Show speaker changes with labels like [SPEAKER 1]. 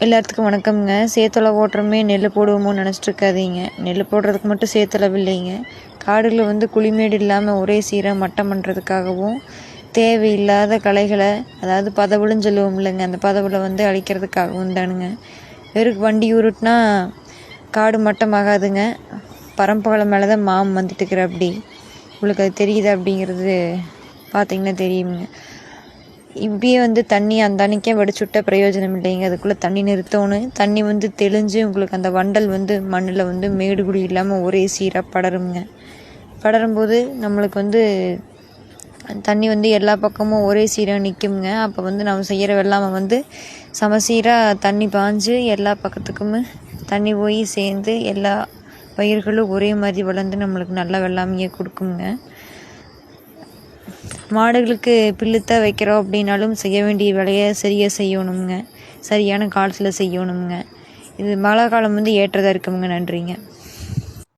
[SPEAKER 1] எல்லாத்துக்கும் வணக்கம்ங்க. சேத்துல ஓட்டுறமே நெல் போடுவோமோன்னு நினச்சிட்டு இருக்காதீங்க நெல் போடுறதுக்கு மட்டும் சேத்தளவு இல்லைங்க காடுகளை வந்து குழிமேடு இல்லாமல் ஒரே சீராக மட்டம் பண்ணுறதுக்காகவும் தேவையில்லாத களைகளை அதாவது பதவுளுன்னு சொல்லுவோம் இல்லைங்க அந்த பதவுல வந்து அழிக்கிறதுக்காகவும் தானுங்க. வெறும் வண்டி உருட்டினா காடு மட்டமாகாதுங்க. பரம்பகலை மேலே தான் மாம் வந்துட்டுக்கிற அப்படி உங்களுக்கு அது தெரியுதா அப்படிங்கிறது பார்த்திங்கன்னா தெரியுங்க இப்படியே வந்து தண்ணி அந்த அன்னைக்கே வடிச்சுட்ட பிரயோஜனம் இல்லைங்க. அதுக்குள்ளே தண்ணி நிறுத்தணும். தண்ணி வந்து தெளிஞ்சு உங்களுக்கு அந்த வண்டல் வந்து மண்ணில் வந்து மேடு குடி இல்லாமல் ஒரே சீராக படருங்க. படரும்போது நம்மளுக்கு வந்து தண்ணி வந்து எல்லா பக்கமும் ஒரே சீராக நிற்குங்க அப்போ வந்து நம்ம செய்கிற வெள்ளாமை வந்து சமசீராக தண்ணி பாஞ்சு எல்லா பக்கத்துக்குமே தண்ணி போய் சேர்ந்து எல்லா பயிர்களும் ஒரே மாதிரி வளர்ந்து நம்மளுக்கு நல்ல வெள்ளாமையை கொடுக்குங்க. மாடுகளுக்கு பில்லுத்தான் வைக்கிறோம் அப்படின்னாலும் செய்ய வேண்டிய வேலையை சரியாக செய்யணுமுங்க. சரியான காலத்தில் செய்யணுமுங்க. இது மழை காலம் வந்து ஏற்றதாக இருக்குமுங்க. நன்றிங்க.